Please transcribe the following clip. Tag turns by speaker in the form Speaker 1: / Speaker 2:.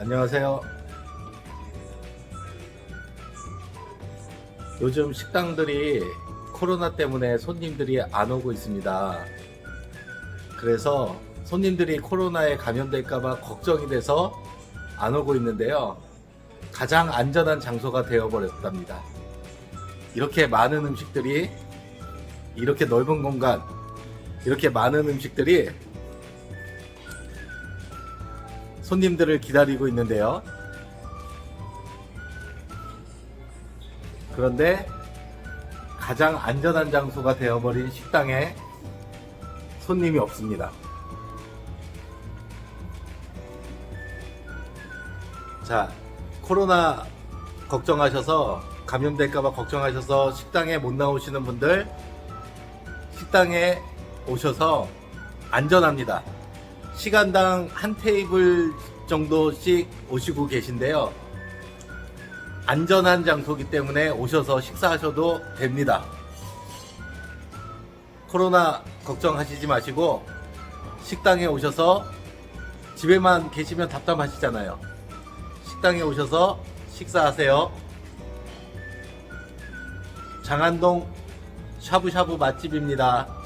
Speaker 1: 안녕하세요. 요즘 식당들이 코로나 때문에 손님들이 안 오고 있습니다. 그래서 손님들이 코로나에 감염될까봐 걱정이 돼서 안 오고 있는데요. 가장 안전한 장소가 되어버렸답니다. 이렇게 많은 음식들이 이렇게 넓은 공간, 이렇게 많은 음식들이 손님들을 기다리고 있는데요. 그런데 가장 안전한 장소가 되어버린 식당에 손님이 없습니다. 자, 코로나 걱정하셔서 감염될까봐 걱정하셔서 식당에 못 나오시는 분들 식당에 오셔서 안전합니다. 시간당 한 테이블 정도씩 오시고 계신데요. 안전한 장소기 때문에 오셔서 식사하셔도 됩니다. 코로나 걱정하시지 마시고 식당에 오셔서 집에만 계시면 답답하시잖아요. 식당에 오셔서 식사하세요. 장안동 샤브샤브 맛집입니다.